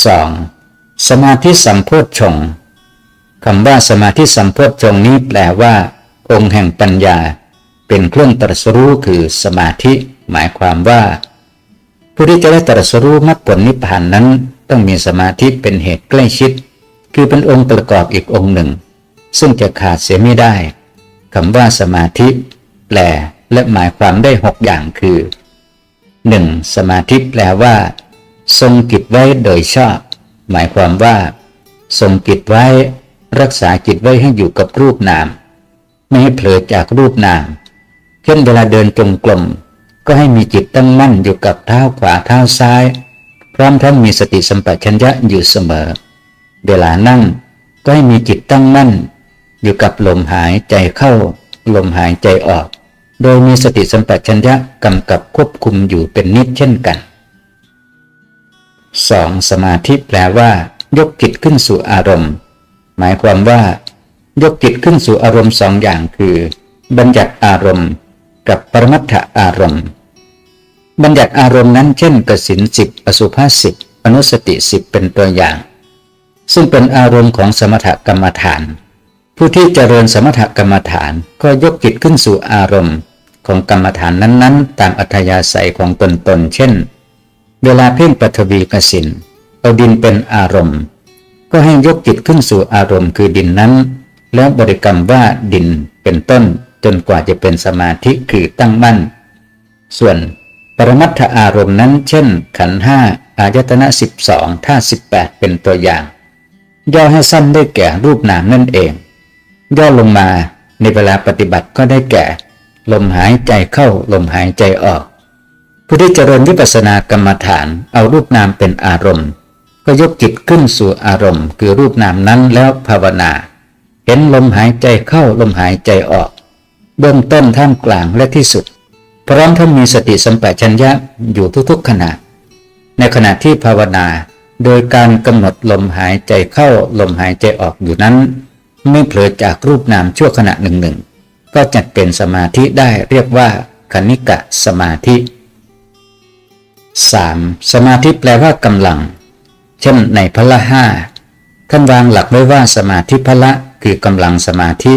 2. สมาธิสัมโพชฌงค์คำว่าสมาธิสัมโพชฌงค์นี้แปลว่า องค์แห่งปัญญา เป็นเครื่องตรัสรู้คือสมาธิ หมายความว่า ผู้ที่จะได้ตรัสรู้มรรคผลนิพพานนั้น ต้องมีสมาธิเป็นเหตุใกล้ชิด คือเป็นองค์ประกอบอีกองค์หนึ่ง ซึ่งจะขาดเสียไม่ได้คำว่าสมาธิ แปลและหมายความได้หกอย่างคือ 1. สมาธิแปลว่า ทรงกิจไว้โดยชอบ หมายความว่า ทรงกิจไว้รักษาจิตไว้ให้อยู่กับรูปนาม ไม่ให้เผลอจากรูปนาม เช่นเวลาเดินจงกรมก็ให้มีจิตตั้งมั่นอยู่กับเท้าขวาเท้าซ้าย พร้อมทั้งมีสติสัมปชัญญะอยู่เสมอ เวลานั่งก็ให้มีจิตตั้งมั่น อยู่กับลมหายใจเข้า ลมหายใจออก โดยมีสติสัมปชัญญะกำกับควบคุมอยู่เป็นนิดเช่นกัน 2. สมาธิแปลว่า ยกจิตขึ้นสู่อารมณ์ หมายความว่า ยกจิตขึ้นสู่อารมณ์สองอย่างคือ บัญญัติอารมณ์ กับปรมัตถอารมณ์ บัญญัติอารมณ์นั้นเช่นกสินสิบอสุภาสิบอนุสติสิบเป็นตัวอย่าง ซึ่งเป็นอารมณ์ของสมถกรรมฐาน ผู้ที่เจริญสมถกรรมฐานก็ยกจิตขึ้นสู่อารมณ์ ของกรรมฐานนั้นๆ ตามอัธยาศัยของตนตนเช่น เวลาเพ่งปฐวีกสินเอาดินเป็นอารมณ์ ก็ให้ยกจิตขึ้นสู่อารมณ์คือดินนั้น แล้วบริกรรมว่าดินเป็นต้นจนกว่าจะเป็นสมาธิคือตั้งมั่น ส่วนปรมัตถอารมณ์นั้นเช่น ขันห้าอายตนะสิบสองท่าสิบแปดเป็นตัวอย่าง ย่อให้สั้นได้แก่รูปนามนั่นเอง ย่อลงมาในเวลาปฏิบัติก็ได้แก่ ลมหายใจเข้าลมหายใจออก ผู้ที่เจริญวิปัสสนากรรมฐาน เอารูปนามเป็นอารมณ์ ก็ยกจิตขึ้นสู่อารมณ์ คือรูปนามนั้นแล้วภาวนา เห็นลมหายใจเข้าลมหายใจออก เบื้องต้นท่ามกลางและที่สุด พร้อมทั้งมีสติสัมปชัญญะอยู่ทุกๆขณะ ในขณะที่ภาวนา โดยการกำหนดลมหายใจเข้าลมหายใจออกอยู่นั้น ไม่เผลอจากรูปนามชั่วขณะหนึ่งหนึ่งก็จัดเป็นสมาธิได้เรียกว่าคณิกะสมาธิ 3. สมาธิแปลว่ากำลัง เช่นในพละห้าท่านวางหลักไว้ว่าสมาธิพละคือกำลังสมาธิ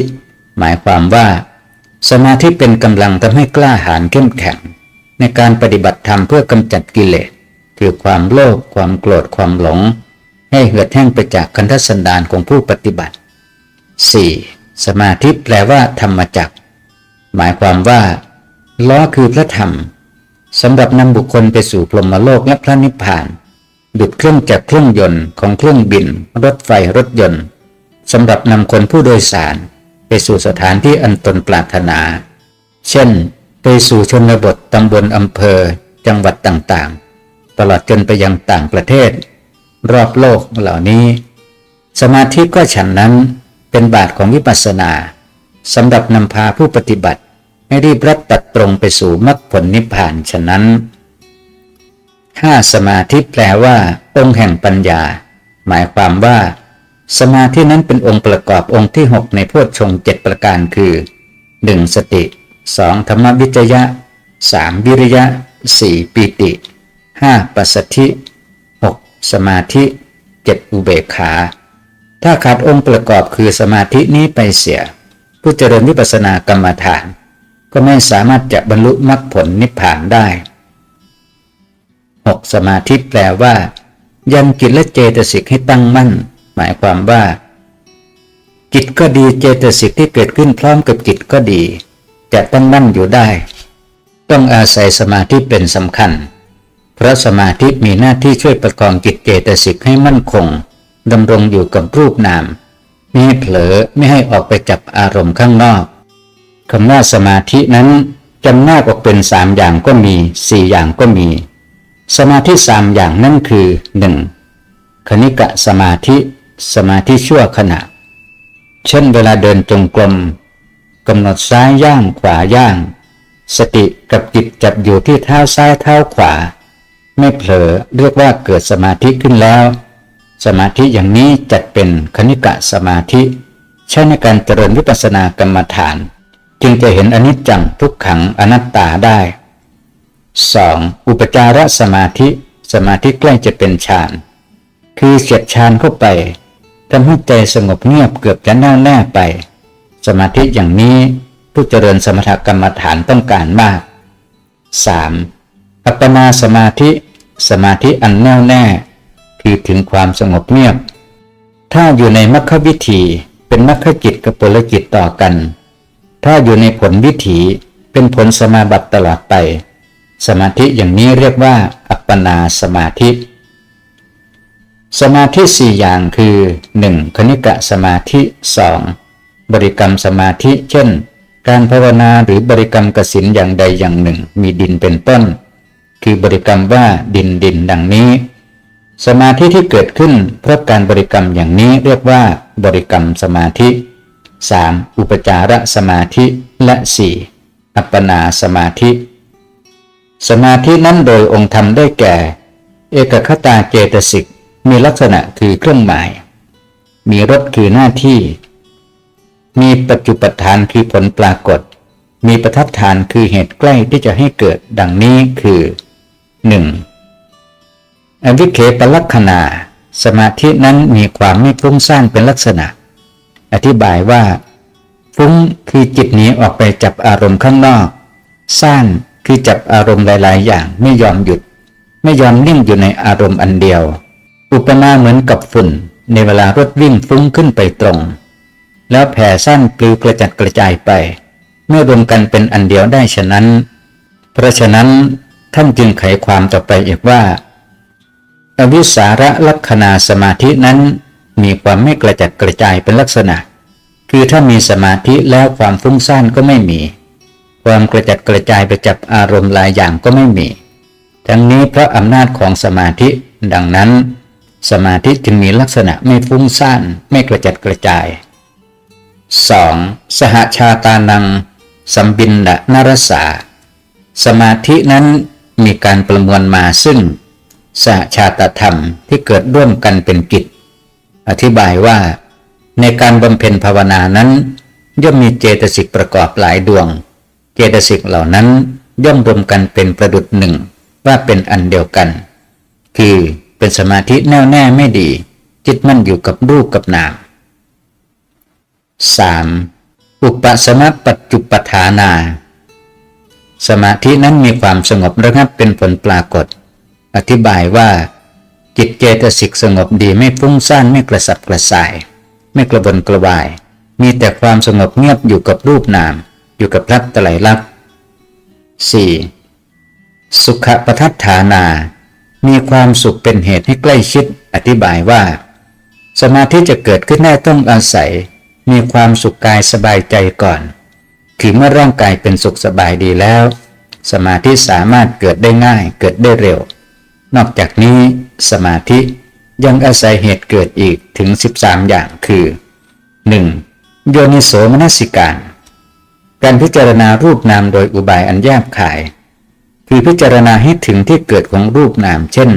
หมายความว่า สมาธิเป็นกำลังทำให้กล้าหาญเข้มแข็ง ในการปฏิบัติธรรมเพื่อกำจัดกิเลสคือความโลภความโกรธความหลง ให้เหือดแห้งไปจากคันธสันดานของผู้ปฏิบัติ 4. สมาธิแปลว่าธรรมจักหมายความว่าล้อคือพระธรรม สำหรับนำบุคคลไปสู่พรหมโลกและพระนิพพาน ดุดเครื่องจากเครื่องยนต์ของเครื่องบิน รถไฟรถยนต์สำหรับนำคนผู้โดยสาร ไปสู่สถานที่อันตนปรารถนา เช่น ไปสู่ชนบทตำบลอำเภอ จังหวัดต่างๆ ตลอดจนไปยังต่างประเทศ รอบโลกเหล่านี้ สมาธิก็ฉันนั้นเป็นบาทของวิปัสสนาสำหรับนำพาผู้ปฏิบัติ ให้รีบรัดตัดตรงไปสู่มรรคผลนิพพานฉะนั้นถ้าสมาธิแปลว่า องค์แห่งปัญญา หมายความว่า สมาธินั้นเป็นองค์ประกอบองค์ที่ 6 ในพวชงเจ็ดประการคือ 1. สติ 2. ธรรมวิจยะ 3. วิริยะ 4. ปีติ 5. ปัสสธิ 6. สมาธิ 7. อุเบกขา ถ้าขาดองค์ประกอบคือสมาธินี้ไปเสีย ผู้เจริญวิปัสสนากรรมฐาน ก็ไม่สามารถจะบรรลุมรรคผลนิพพานได้ 6. สมาธิแปลว่า ยังจิตและเจตสิกให้ตั้งมั่น หมายความว่า จิตก็ดีเจตสิกที่เกิดขึ้นพร้อมกับจิตก็ดี จะตั้งมั่นอยู่ได้ ต้องอาศัยสมาธิเป็นสำคัญ เพราะสมาธิมีหน้าที่ช่วยประกองจิตเจตสิกให้มั่นคงดำรงอยู่กับรูปนามไม่ให้เผลอไม่ให้ออกไปจับอารมณ์ข้างนอก คำว่าสมาธินั้นจำแนกออกเป็นสามอย่างก็มีสี่อย่างก็มี สมาธิสามอย่างนั่นคือหนึ่งคณิกะสมาธิสมาธิชั่วขณะ เช่นเวลาเดินจงกรมกำหนดซ้ายย่างขวาย่าง สติกับจิตจับอยู่ที่เท้าซ้ายเท้าขวา ไม่เผลอเรียกว่าเกิดสมาธิขึ้นแล้ว สมาธิอย่างนี้จัดเป็นคณิกะสมาธิ ใช้ในการเจริญวิปัสสนากรรมฐาน จึงจะเห็นอนิจจังทุกขังอนัตตาได้ 2. อุปจารสมาธิ สมาธิใกล้จะเป็นฌาน คือเฉียดชานเข้าไปทำให้ใจสงบเงียบเกือบจะแน่วแน่ไป สมาธิอย่างนี้ผู้เจริญสมถกรรมฐานต้องการมาก 3. อัปปนาสมาธิ สมาธิอันแน่วแน่ คือถึงความสงบเงียบ ถ้าอยู่ในมรรควิธีเป็นมรรคจิตกับผลจิตต่อกัน ถ้าอยู่ในผลวิถีเป็นผลสมาบัติตลอดไป สมาธิอย่างนี้เรียกว่า อัปปนาสมาธิ สมาธิสี่อย่างคือ 1. คณิกะสมาธิ 2. บริกรรมสมาธิ เช่น การภาวนาหรือบริกรรมกสินอย่างใดอย่างหนึ่ง มีดินเป็นต้น คือบริกรรมว่าดินดินดังนี้ สมาธิที่เกิดขึ้นเพราะการบริกรรมอย่างนี้เรียกว่า บริกรรมสมาธิ 3. อุปจารสมาธิและ 4. อัปปนาสมาธิ สมาธินั้นโดยองค์ธรรมได้แก่ เอกคตาเจตสิกมีลักษณะคือเครื่องหมาย มีรสคือหน้าที่ มีปัจจุปทานคือผลปรากฏ มีประทัดฐานคือเหตุใกล้ที่จะให้เกิดดังนี้คือ 1. อวิเคปลักษณาสมาธินั้นมีความไม่ฟุ้งซ่านเป็นลักษณะ อธิบายว่า ฟุ้งคือจิตหนีออกไปจับอารมณ์ข้างนอกซ่านคือจับอารมณ์หลาย ๆ อย่างไม่ยอมหยุด ไม่ยอมนิ่งอยู่ในอารมณ์อันเดียว อุปมาเหมือนกับฝุ่น ในเวลารถวิ่งฟุ้งขึ้นไปตรง แล้วแผ่สั้นปลิวกระจัดกระจายไป เมื่อรวมกันเป็นอันเดียวได้ฉะนั้น เพราะฉะนั้นท่านจึงไขความต่อไปอีกว่าอวิสาระลักษณาสมาธินั้น มีความไม่กระจัดกระจายเป็นลักษณะ คือถ้ามีสมาธิแล้วความฟุ้งซ่านก็ไม่มี ความกระจัดกระจายไปจับอารมณ์หลายอย่างก็ไม่มี ทั้งนี้เพราะอำนาจของสมาธิดังนั้น สมาธิจึงมีลักษณะไม่ฟุ้งซ่านไม่กระจัดกระจาย 2. สหชาตานัง สัมบินดะนรสา สมาธินั้นมีการประมวลมาซึ่งสหชาตธรรมที่เกิดร่วมกันเป็นกิจ อธิบายว่า ในการบำเพ็ญภาวนานั้น ย่อมมีเจตสิกประกอบหลายดวง เจตสิกเหล่านั้นย่อมรวมกันเป็นประดุจหนึ่งว่าเป็นอันเดียวกัน คือเป็นสมาธิแน่วแน่ไม่ดี จิตมั่นอยู่กับรูปกับนาม 3. อุปสมปัจจุปทานา สมาธินั้นมีความสงบระงับเป็นผลปรากฏ อธิบายว่า จิตเจตสิกสงบดีไม่ฟุ้งซ่านไม่กระสับกระส่าย ไม่กระวนกระวาย มีแต่ความสงบเงียบอยู่กับรูปนาม อยู่กับพระไตรลักษณ์ 4. สุขปทัฏฐานา มีความสุขเป็นเหตุให้ใกล้ชิดอธิบายว่า สมาธิจะเกิดขึ้นได้ต้องอาศัย มีความสุขกายสบายใจก่อน คือเมื่อร่างกายเป็นสุขสบายดีแล้ว สมาธิสามารถเกิดได้ง่ายเกิดได้เร็ว นอกจากนี้สมาธิยังอาศัยเหตุเกิดอีกถึง 13 อย่างคือ 1. โยนิโสมนสิการ การพิจารณารูปนามโดยอุบายอันแยบขาย คือพิจารณาให้ถึงที่เกิดของรูปนาม เช่น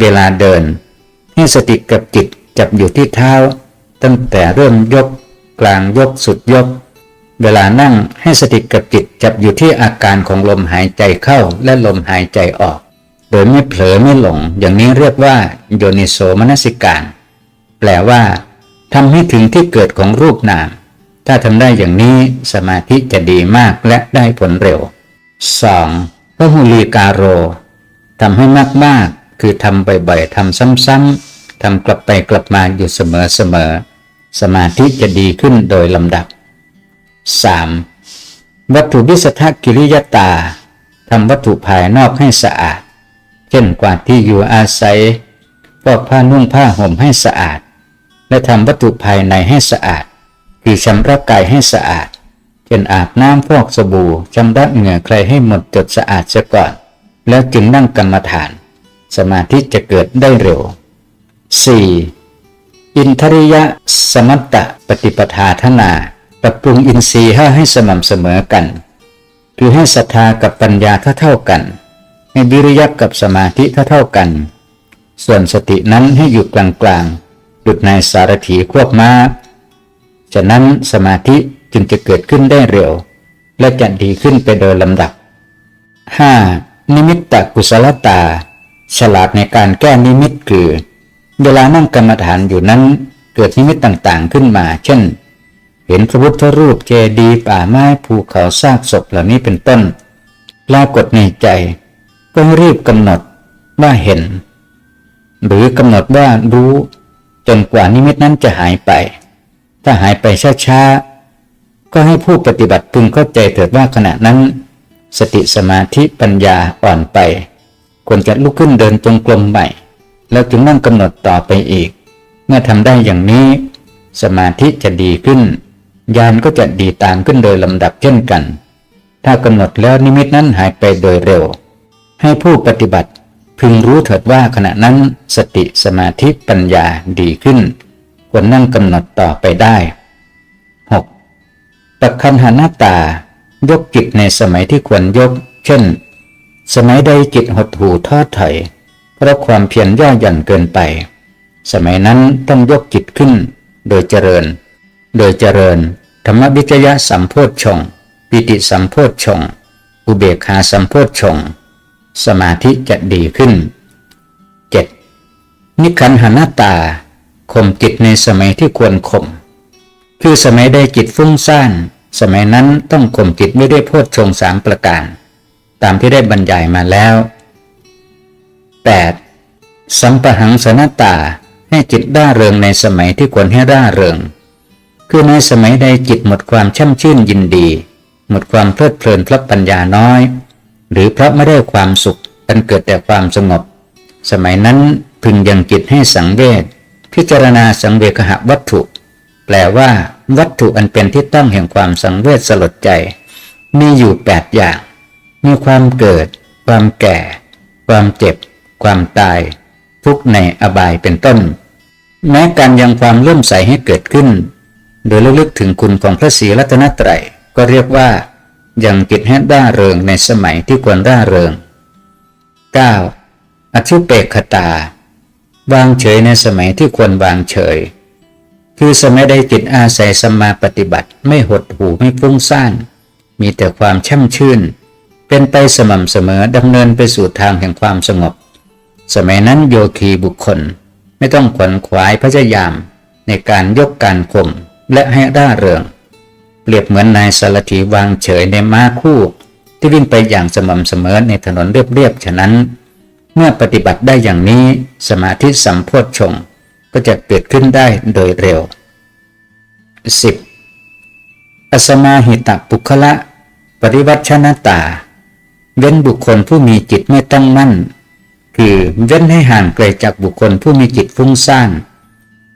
เวลาเดิน ให้สติกับจิตจับอยู่ที่เท้า ตั้งแต่เริ่มยก กลางยกสุดยก เวลานั่งให้สติกับจิตจับอยู่ที่อาการของลมหายใจเข้าและลมหายใจออก ดยไม่เผลอไม่หลง อย่างนี้เรียกว่าโยนิโสมนสิการ แปลว่าทำให้ถึงที่เกิดของรูปนาม ถ้าทำได้อย่างนี้สมาธิจะดีมากและได้ผลเร็ว 2. พระหุลีกาโรทำให้มากๆ คือทำบ่อยๆทำซ้ำๆทำกลับไปกลับมาอยู่เสมอๆ สมาธิจะดีขึ้นโดยลำดับ 3. วัตถุวิสทกิริยตาทำวัตถุภายนอกให้สะอาด เช่นกวาดที่อยู่อาศัยฟอกผ้านุ่งผ้าห่มให้สะอาด และทำวัตถุภายในให้สะอาด คือชำระกายให้สะอาด เช่นอาบน้ำฟอกสบู่ชำระเหงื่อใครให้หมดจดสะอาดเสียก่อน แล้วจึงนั่งกรรมฐาน สมาธิจะเกิดได้เร็ว 4. อินทริยะสมัตตปฏิปทาธนา ปรับปรุงอินทรีย์ให้ให้สม่ำเสมอกัน คือให้ศรัทธากับปัญญาเท่าเท่ากัน ให้วิริยะกับสมาธิเท่าเท่ากัน ส่วนสตินั้นให้อยู่กลางๆหยุดในสารถีควบม้าฉะนั้นสมาธิจึงจะเกิดขึ้นได้เร็ว และจะดีขึ้นไปโดยลำดับ 5. นิมิตตกุศลตา ฉลาดในการแก้นิมิตคือ เวลานั่งกรรมฐานอยู่นั้น เกิดนิมิตต่างๆขึ้นมา เช่น เห็นพระพุทธรูปเจดีย์ป่าไม้ภูเขาซากศพเหล่านี้เป็นต้นปรากฏในใจ ก็รีบกำหนดว่าเห็น หรือกำหนดว่ารู้จนกว่านิมิตนั้นจะหายไป ถ้าหายไปช้าๆ ก็ให้ผู้ปฏิบัติพึงเข้าใจเถิดว่าขณะนั้น สติสมาธิปัญญาอ่อนไป ควรจะลุกขึ้นเดินจงกรมใหม่ แล้วจึงนั่งกำหนดต่อไปอีก เมื่อทำได้อย่างนี้ สมาธิจะดีขึ้น ญาณก็จะดีตามขึ้นโดยลำดับเช่นกัน ถ้ากำหนดแล้วนิมิตนั้นหายไปโดยเร็ว ให้ผู้ปฏิบัติพึงรู้เถิดว่าขณะนั้นสติสมาธิปัญญาดีขึ้น ควรนั่งกำหนดต่อไปได้ 6. ปักคันหานาตายกจิตในสมัยที่ควรยก เช่น สมัยใดจิตหดหู่ท้อถอยเพราะความเพียรย่อหย่อนเกินไป สมัยนั้นต้องยกจิตขึ้น โดยเจริญ โดยเจริญ ธรรมวิจยะสัมโพธชงปิติสัมโพธชงอุเบกขาสัมโพธชงค์ สมาธิจะดีขึ้น 7. นิคันหนาตาข่มจิตในสมัยที่ควรข่ม คือสมัยใดจิตฟุ้งซ่านสมัยนั้นต้องข่มจิตไม่ได้โพธชงสามประการ ตามที่ได้บรรยายมาแล้ว 8. สัมปหังสนตาให้จิตร่าเริงในสมัยที่ควรให้ร่าเริง คือในสมัยใดจิตหมดความช่ำชื่นยินดี หมดความเพลิดเพลินเพราะปัญญาน้อย หรือเพราะไม่ได้ความสุขอันเกิดแต่ความสงบ สมัยนั้นพึงยังจิตให้สังเวชพิจารณาสังเวคหวัตถุ แปลว่า วัตถุอันเป็นที่ตั้งแห่งความสังเวชสลดใจ มีอยู่แปดอย่าง มีความเกิด ความแก่ ความเจ็บ ความตาย ทุกในอบายเป็นต้น แม้การยังความเลื่อมใสให้เกิดขึ้น โดยระลึกถึงคุณของพระศรีรัตนตรัยก็เรียกว่า ยังจิตให้ร่าเริงในสมัยที่ควรร่าเริง 9. อธิเปกขตา วางเฉยในสมัยที่ควรวางเฉย คือสมัยใดจิตอาศัยสมมาปฏิบัติไม่หดหูไม่ฟุ้งซ่าน มีแต่ความช่ำชื่น เป็นไปสม่ำเสมอดำเนินไปสู่ทางแห่งความสงบ สมัยนั้นโยคีบุคคลไม่ต้องขวนขวายพยายามในการยกการข่มและให้ร่าเริง เปรียบเหมือนนายสารถีวางเฉยในม้าคู่ ที่วิ่งไปอย่างสม่ำเสมอในถนนเรียบๆฉะนั้น เมื่อปฏิบัติได้อย่างนี้สมาธิสัมโพธชงก็จะเกิดขึ้นได้โดยเร็ว 10. อสมาหิตะปุคละ ปริวัชนตา เว้นบุคคลผู้มีจิตไม่ตั้งมั่น คือเว้นให้ห่างไกลจากบุคคลผู้มีจิตฟุ้งซ่าน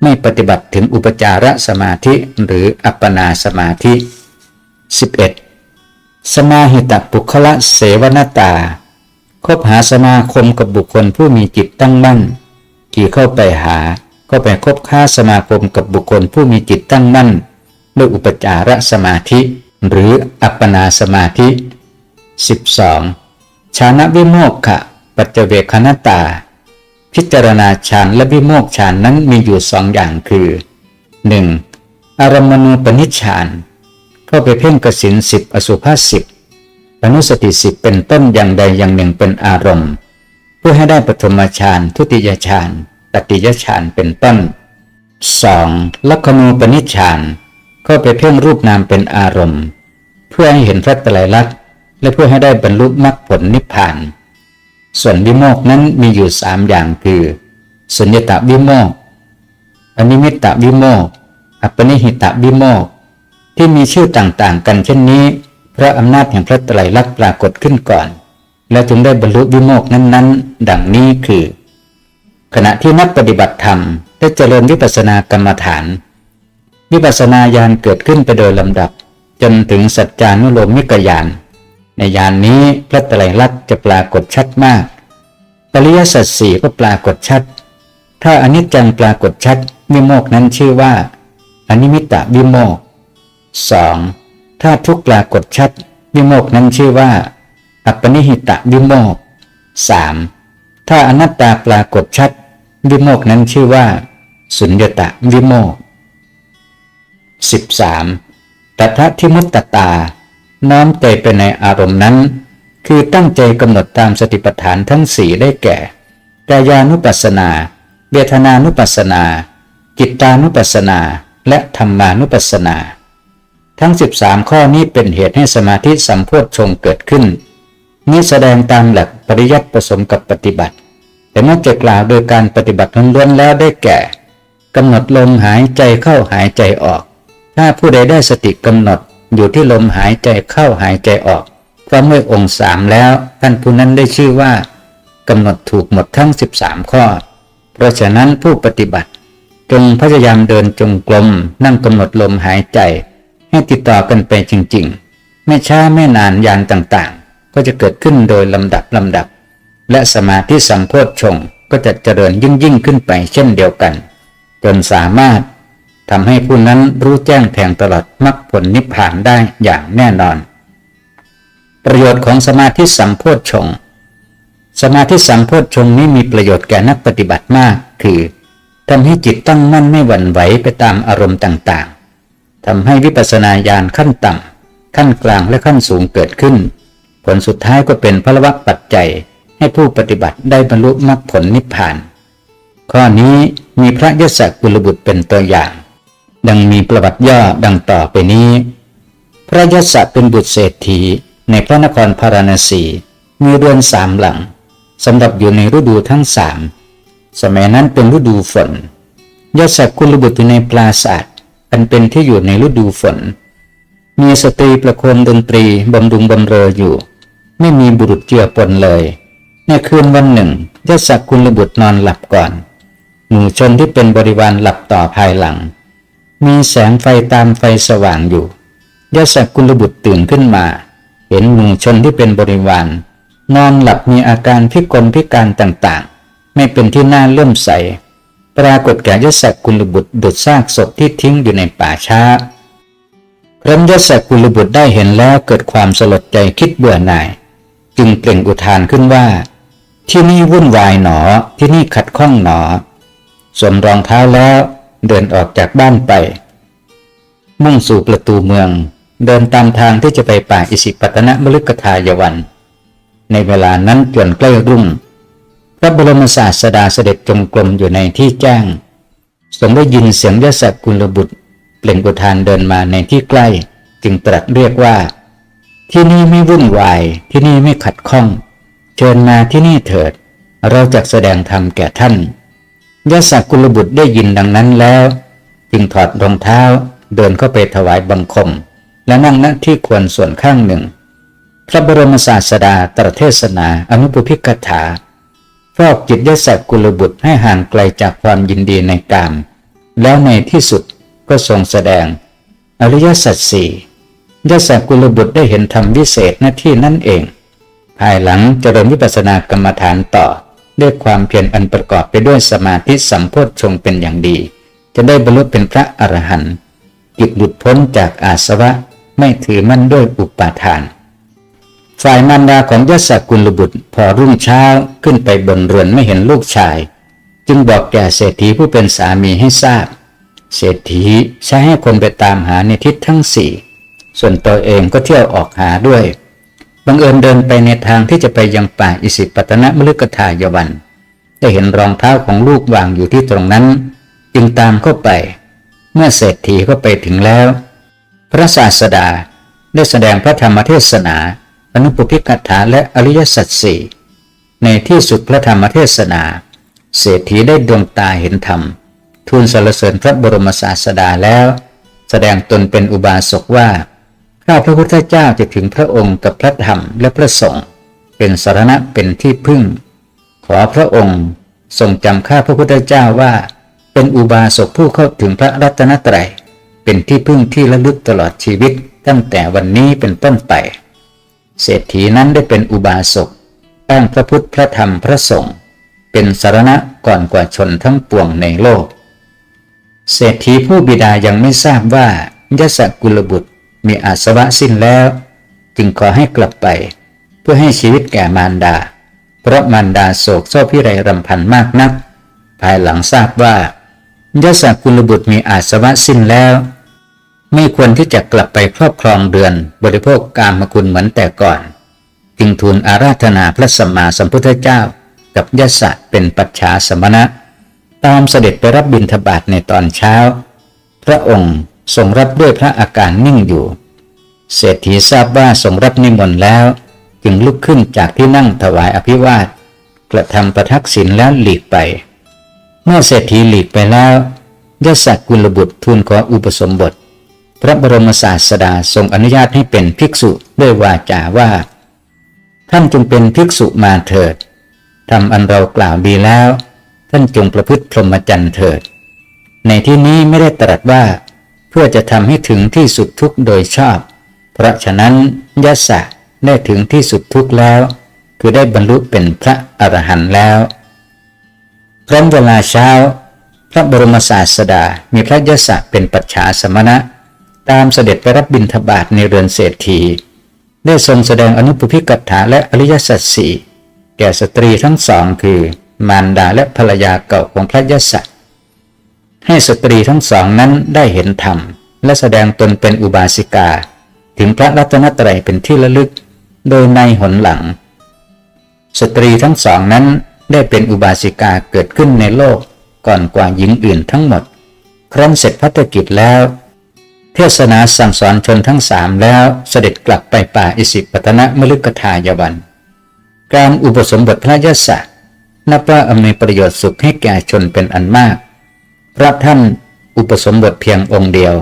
ไม่ปฏิบัติถึงอุปจารสมาธิหรืออัปปนาสมาธิ 11. สมาหิตะปุคละเสวนตา คบหาสมาคมกับบุคคลผู้มีจิตตั้งมั่นที่เข้าไปหา ก็ไปคบค้าสมาคมกับบุคคลผู้มีจิตตั้งมั่น ด้วยอุปจารสมาธิหรืออัปปนาสมาธิ 12. ชานะวิโมกขะปัจเจเวคณตา พิจารณาฌานและวิโมกฌานนั้นมีอยู่สองอย่างคือ 1. อารมณูปนิชฌานเข้าไปเพ่งกสินสิบอสุภาสิบอนุสติสิบเป็นต้นอย่างใดอย่างหนึ่งเป็นอารมณ์ เพื่อให้ได้ปฐมฌานทุติยฌานตติยฌานเป็นต้น 2. ลักขณูปนิชฌานเข้าไปเพ่งรูปนามเป็นอารมณ์ เพื่อให้เห็นพระไตรลักษณ์และเพื่อให้ได้บรรลุมรรคผลนิพพาน ส่วนวิโมกนั้นมีอยู่สามอย่างคือสุญญตาวิโมกอนิมิตตวิโมกอัปนิหิตวิโมกที่มีชื่อต่างๆ กันเช่นนี้เพราะอำนาจแห่งพระไตรลักษณ์ปรากฏขึ้นก่อน แล้วจึงได้บรรลุวิโมกนั้นๆ ดังนี้คือ ขณะที่นักปฏิบัติธรรมได้เจริญวิปัสสนากรรมฐาน วิปัสสนาญาณเกิดขึ้นไปโดยลำดับ จนถึงสัจจานุโลมมิกญาณ ในญานนี้พระไตรลักษณ์จะปรากฏชัดมากปริยสัจสี่ก็ปรากฏชัด ถ้าอนิจจังปรากฏชัดวิโมกนั้นชื่อว่าอนิมิตตวิโมก 2. ถ้าทุกปรากฏชัดวิโมกนั้นชื่อว่า อัปนิหิตะวิโมก 3. ถ้าอนัตตาปรากฏชัดวิโมกนั้นชื่อว่า สุญญตะวิโมก 13. ตัทธิมุตตตา น้อมใจไปในอารมณ์นั้น คือตั้งใจกำหนดตามสติปัฏฐานทั้งสี่ได้แก่กายานุปัสสนา เวทนานุปัสสนา จิตานุปัสสนา และธรรมานุปัสสนา ทั้ง 13 ข้อนี้เป็นเหตุให้สมาธิสัมโพธชงเกิดขึ้น นี่แสดงตามหลักปริยัติผสมกับปฏิบัติ แต่เมื่อจะกล่าวโดยการปฏิบัติล้วนๆแล้วได้แก่กำหนดลมหายใจเข้าหายใจออก ถ้าผู้ใดได้สติกำหนด อยู่ที่ลมหายใจเข้าหายใจออกก็เมื่อองค์สามแล้ว ท่านผู้นั้นได้ชื่อว่ากำหนดถูกหมดทั้ง 13 ข้อ เพราะฉะนั้นผู้ปฏิบัติ จงพยายามเดินจงกรมนั่งกำหนดลมหายใจ ให้ติดต่อกันไปจริง ๆ ไม่ช้าไม่นานยานต่างๆ ก็จะเกิดขึ้นโดยลำดับลำดับ และสมาธิสัมโพธชงก็จะเจริญยิ่งยิ่งขึ้นไปเช่นเดียวกัน จนสามารถ ทำให้ผู้นั้นรู้แจ้งแทงตลอดมรรคผลนิพพานได้อย่างแน่นอน ประโยชน์ของสมาธิสัมโพธชงค์สมาธิสัมโพธชงนี้มีประโยชน์แก่นักปฏิบัติมาก คือทำให้จิตตั้งมั่นไม่หวั่นไหวไปตามอารมณ์ต่างๆทำให้วิปัสสนาญาณขั้นต่ำขั้นกลางและขั้นสูงเกิดขึ้น ผลสุดท้ายก็เป็นพลวัตปัจจัยให้ผู้ปฏิบัติได้บรรลุมรรคผลนิพพาน ข้อนี้มีพระยศกุลบุตรเป็นตัวอย่าง ดังมีประวัติย่อดังต่อไปนี้ พระยศเป็นบุตรเศรษฐีในพระนครพาราณสีมีเรือนสามหลังสำหรับอยู่ในฤดูทั้งสามสมัยนั้นเป็นฤดูฝนยศกุลบุตรอยู่ในปราศาสตร์อันเป็นที่อยู่ในฤดูฝน มีสตรีประโคมดนตรีบำรุงบำเรออยู่ ไม่มีบุรุษเจือปนเลย ในคืนวันหนึ่งยศกุลบุตรนอนหลับก่อน หมู่ชนที่เป็นบริวารหลับต่อภายหลัง มีแสงไฟตามไฟสว่างอยู่ยศกุลบุตรตื่นขึ้นมา เห็นหมู่ชนที่เป็นบริวารนอนหลับมีอาการพิกลพิการต่างๆ ไม่เป็นที่น่าเลื่อมใส ปรากฏแก่ยศกุลบุตรดุดซากศพที่ทิ้งอยู่ในป่าช้าครั้นยศกุลบุตรได้เห็นแล้วเกิดความสลดใจคิดเบื่อหน่าย จึงเปล่งอุทานขึ้นว่า ที่นี่วุ่นวายหนอที่นี่ขัดข้องหนอสวมรองเท้าแล้ว เดินออกจากบ้านไป มุ่งสู่ประตูเมือง เดินตามทางที่จะไปป่าอิสิปตนมฤกทายวัน ในเวลานั้นจนใกล้รุ่ง พระบรมศาสดาเสด็จจงกรมอยู่ในที่แจ้งทรงได้ยินเสียงยศกุลบุตร เปล่งอุทานเดินมาในที่ใกล้ จึงตรัสเรียกว่า ที่นี่ไม่วุ่นวาย ที่นี่ไม่ขัดข้อง เชิญมาที่นี่เถิด เราจะแสดงธรรมแก่ท่าน ยศกุลบุตรได้ยินดังนั้นแล้ว จึงถอดรองเท้าเดินเข้าไปถวายบังคม และนั่งณที่ควรส่วนข้างหนึ่ง พระบรมศาสดาตรัสเทศนาอนุปพิกถาฟอกจิตยศักกุลบุตรให้ห่างไกลจากความยินดีในกาม แล้วในที่สุดก็ทรงแสดง อริยสัจสี่ยศักกุลบุตรได้เห็นธรรมวิเศษหน้าที่นั่นเอง ภายหลังเจริญวิปัสสนากรรมฐานต่อ ด้วยความเพียรอันประกอบไปด้วยสมาธิสัมโพธชงเป็นอย่างดี จะได้บรรลุเป็นพระอรหันต์จิตหลุดพ้นจากอาสวะไม่ถือมั่นด้วยอุปาทาน ฝ่ายมารดาของยศกุลบุตรพอรุ่งเช้าขึ้นไปบนเรือนไม่เห็นลูกชาย จึงบอกแก่เศรษฐีผู้เป็นสามีให้ทราบ เศรษฐีใช้ให้คนไปตามหาในทิศทั้งสี่ส่วนตัวเองก็เที่ยวออกหาด้วย บังเอิญเดินไปในทางที่จะไปยังป่าอิสิปตนมฤกทายวัน ได้เห็นรองเท้าของลูกวางอยู่ที่ตรงนั้น จึงตามเข้าไป เมื่อเศรษฐีก็ไปถึงแล้ว พระศาสดาได้แสดงพระธรรมเทศนาอนุปพิกถาและอริยสัจสี่ในที่สุดพระธรรมเทศนา เศรษฐีได้ดวงตาเห็นธรรม ทูลสรรเสริญพระบรมศาสดาแล้ว แสดงตนเป็นอุบาสกว่า ข้าพระพุทธเจ้าจะถึงพระองค์กับพระธรรมและพระสงฆ์เป็นสารณะเป็นที่พึ่ง ขอพระองค์ทรงจำข้าพระพุทธเจ้าว่า เป็นอุบาสกผู้เข้าถึงพระรัตนตรัยเป็นที่พึ่งที่ระลึกตลอดชีวิตตั้งแต่วันนี้เป็นต้นไป เศรษฐีนั้นได้เป็นอุบาสกตั้งพระพุทธพระธรรมพระสงฆ์เป็นสารณะก่อนกว่าชนทั้งปวงในโลก เศรษฐีผู้บิดายังไม่ทราบว่ายศกุลบุตร มีอาสวะสิ้นแล้ว จึงขอให้กลับไป เพื่อให้ชีวิตแก่มารดา เพราะมารดาโศกโซ่พิไรรำพันมากนัก ภายหลังทราบว่ายศกุลบุตรมีอาสวะสิ้นแล้ว ไม่ควรที่จะกลับไปครอบครองเดือน บริโภคกามคุณเหมือนแต่ก่อน จึงทูลอาราธนาพระสัมมาสัมพุทธเจ้า กับยศเป็นปัจฉาสมณะตามเสด็จไปรับบิณฑบาตในตอนเช้า พระองค์ ทรงรับด้วยพระอาการนิ่งอยู่ เศรษฐีทราบว่าทรงรับนิมนต์แล้ว จึงลุกขึ้นจากที่นั่งถวายอภิวาท กระทำประทักษิณแล้วหลีกไป เมื่อเศรษฐีหลีกไปแล้วยศกุลบุตรทูลขออุปสมบท พระบรมศาสดาทรงอนุญาตให้เป็นภิกษุด้วยวาจาว่า ท่านจงเป็นภิกษุมาเถิดทำอันเรากล่าวดีแล้ว ท่านจงประพฤติพรหมจรรย์เถิด ในที่นี้ไม่ได้ตรัสว่า เพื่อจะทำให้ถึงที่สุดทุกโดยชอบ เพราะฉะนั้นยะสะได้ถึงที่สุดทุกแล้ว คือได้บรรลุเป็นพระอรหันต์แล้วพร้อมเวลาเช้า พระบรมศาสดา มีพระยศเป็นปัจฉาสมณะ ตามเสด็จไปรับบิณฑบาตในเรือนเศรษฐี ได้ทรงแสดงอนุปพิกถาและอริยสัจสี่แก่สตรีทั้งสองคือ มารดาและภรรยาเก่าของพระยศ ให้สตรีทั้งสองนั้นได้เห็นธรรม และแสดงตนเป็นอุบาสิกา ถึงพระรัตนตรัยเป็นที่ระลึก โดยในหนหลัง สตรีทั้งสองนั้นได้เป็นอุบาสิกาเกิดขึ้นในโลกก่อนกว่าหญิงอื่นทั้งหมด ครั้นเสร็จพัฒกิจแล้ว เทศนาสั่งสอนชนทั้งสามแล้วเสด็จกลับไปป่าอิสิปตนะมฤกทายวัน การอุปสมบทพระยศนับว่าอำนวยประโยชน์สุขให้แก่ชนเป็นอันมาก พระท่านอุปสมบทเพียงองค์เดียว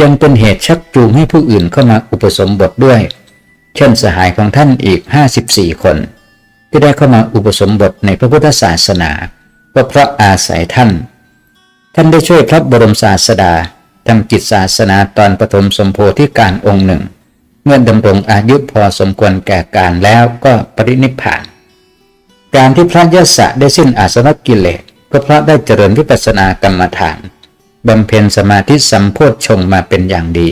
ยังเป็นเหตุชักจูงให้ผู้อื่นเข้ามาอุปสมบทด้วย เช่นสหายของท่านอีก 54 คน ที่ได้เข้ามาอุปสมบทในพระพุทธศาสนาก็เพราะอาศัยท่าน ท่านได้ช่วยพระบรมศาสดาทำกิจศาสนาตอนปฐมสมโพธิการองค์หนึ่ง เมื่อดำรงอายุพอสมควรแก่การแล้วก็ปรินิพพาน การที่พระยศได้สิ้นอาสวะกิเลส เพราะได้เจริญวิปัสสนากรรมฐานบำเพ็ญสมาธิสัมโพชฌงมาเป็นอย่างดี